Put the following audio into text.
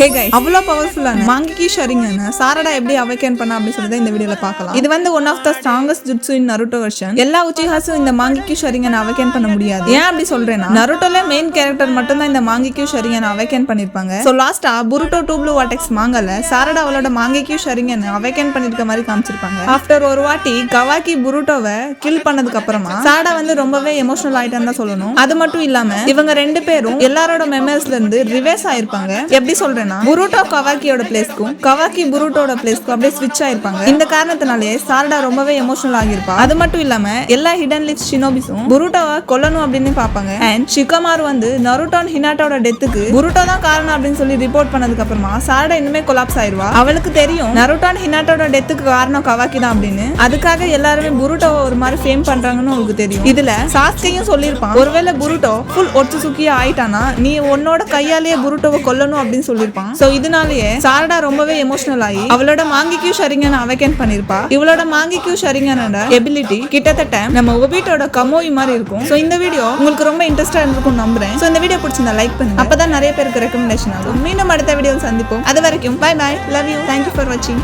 ஹே கை அவ்வளோ பவர்ஃபுல்லான மாங்கிக்கி ஷரிங்கன்னு சாரடா எப்படி அவைக்கன் பண்ண அப்படின்னு சொல்லி இந்த வீடியோல பார்க்கலாம். இது வந்து one of the strongest jutsu in Naruto version எல்லா உச்சிஹாஸும் இந்த மாங்கிக்கி ஷரிங்கன் அவைக்கன் பண்ண முடியாது. ஏன் அப்படி சொல்றேன்னா நருட்டோல மெயின் கேரக்டர் மட்டும் தான் இந்த மாங்கிக்கி ஷரிங்கன் அவைக்கன் பண்ணிருப்பாங்க. ஸோ லாஸ்டா புருட்டோ டூ ப்ளூ வாட்டெக்ஸ் மாங்கல சாரடா அவளோட மாங்கிக்கி ஷரிங்கன் அவைக்கன் பண்ணிருக்க மாதிரி காமிச்சிருப்பாங்க. ஆஃப்டர் ஒரு வாட்டி கவாக்கி புருட்டோவை கில் பண்ணதுக்கு அப்புறமா சாரடா வந்து ரொம்பவே எமோஷனல் ஆயிட்டான்னு தான் சொல்லணும். அது மட்டும் இல்லாம இவங்க ரெண்டு பேரும் எல்லாரோட மெமரிஸ்ல இருந்து ரிவேஸ் ஆயிருப்பாங்க. எப்படி என்னன்னா புருட்டோ கவாக்கியோட பிளேஸ்க்கும் கவாக்கி புரூட்டோட பிளேஸ்க்கும் அப்படியே ஸ்விட்ச் ஆயிருப்பாங்க. இந்த காரணத்தினாலே சாரடா ரொம்பவே எமோஷனல் ஆகிருப்பா அது மட்டும் இல்லாம எல்லா ஹிடன் லிப்ஸ் ஷினோபிஸும் புரோட்டோவை கொல்லணும் அப்படின்னு பாப்பாங்க அண்ட் ஷிகமாரு வந்து நருட்டோன் ஹினாட்டோட டெத்துக்கு புருட்டோ தான் காரணம் அப்படின்னு சொல்லி ரிப்போர்ட் பண்ணதுக்கு அப்புறமா சாரடா இன்னுமே கொலாப்ஸ் ஆயிருவா. அவளுக்கு தெரியும் நருட்டான் ஹினாட்டோட டெத்துக்கு காரணம் கவாக்கி தான் அப்படின்னு. அதுக்காக எல்லாருமே புருட்டோவை ஒரு மாதிரி ஃபேம் பண்றாங்கன்னு உங்களுக்கு தெரியும். இதுல சாஸ்கையும் சொல்லியிருப்பான் ஒருவேளை புருட்டோ ஃபுல் ஒட்சுசுக்கியா ஆயிட்டானா நீ உன்னோட கையாலேயே புருட்டோவை கொல்லணும் அப்படின்னு சொல்லியிருப்பான். சோ இதனாலேயே சாரடா ரொம்பவே எமோஷனல் ஆகி அவளோட மாங்கிக்யூ ஷரிங்கன் அவைக்கன் பண்ணிருப்பா. இவளோட மாங்கிக்யூ ஷரிங்கனோட எபிலிட்டி கிட்டத்தட்ட நம்ம ஒபிட்டோட கமோய் மாதிரி இருக்கும். சோ இந்த வீடியோ உங்களுக்கு ரொம்ப இன்ட்ரெஸ்டா இருக்கும் நம்புறேன். சோ இந்த வீடியோ பிடிச்சிருந்தா லைக் பண்ணுங்க. அப்பதான் நிறைய பேருக்கு ரெக்கமெண்டேஷன் ஆகும். மீண்டும் அடுத்த வீடியோ சந்திப்போம். அது வரைக்கும் bye bye love you thank you for வாட்சிங்